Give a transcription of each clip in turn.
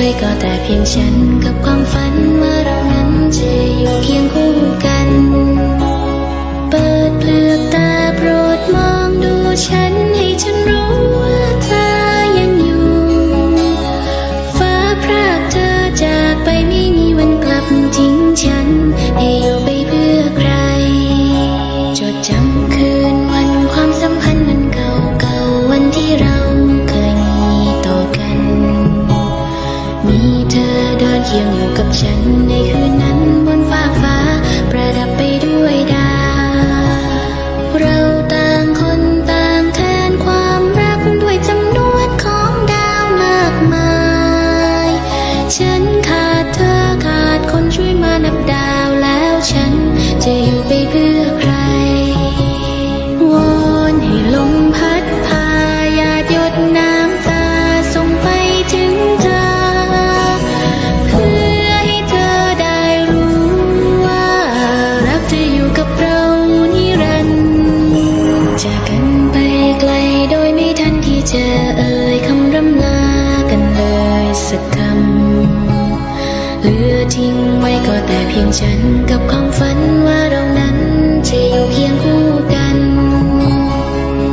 ไว้ก็แต่เพียงฉันกับความฝัน chiều กับฉันในคืน ฉันกับความฝันว่าเรานั้นจะอยู่เคียงคู่กัน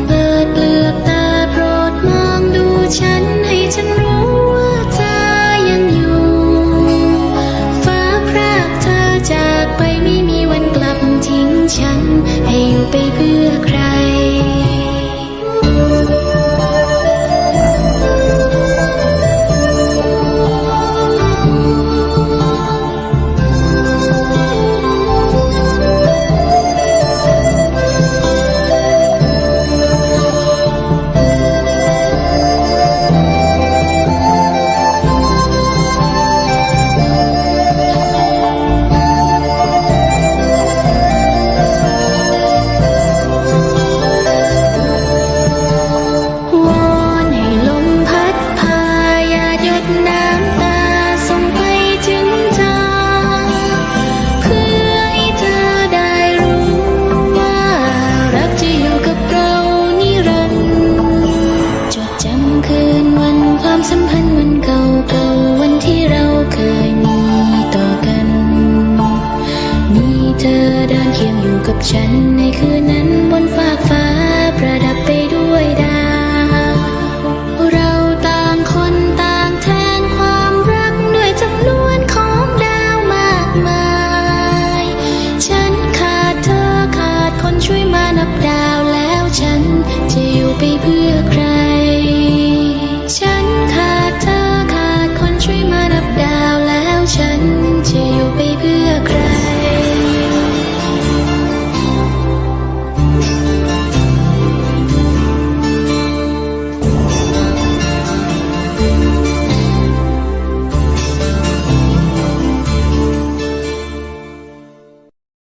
เปิดเปลือกตาโปรดมองดูฉันให้ฉันรู้ว่าเธอยังอยู่ ฟ้าพรากเธอจากไปไม่มีวันกลับทิ้งฉัน ให้อยู่ไปเพื่อ ฉันในคืนนั้นบนฟากฟ้าประดับไปด้วยดาว เราต่างคนต่างแทนความรักด้วยจำนวนของดาวมากมาย ฉันขาดเธอขาดคนช่วยมานับดาวแล้วฉันจะอยู่ไปเพื่อใคร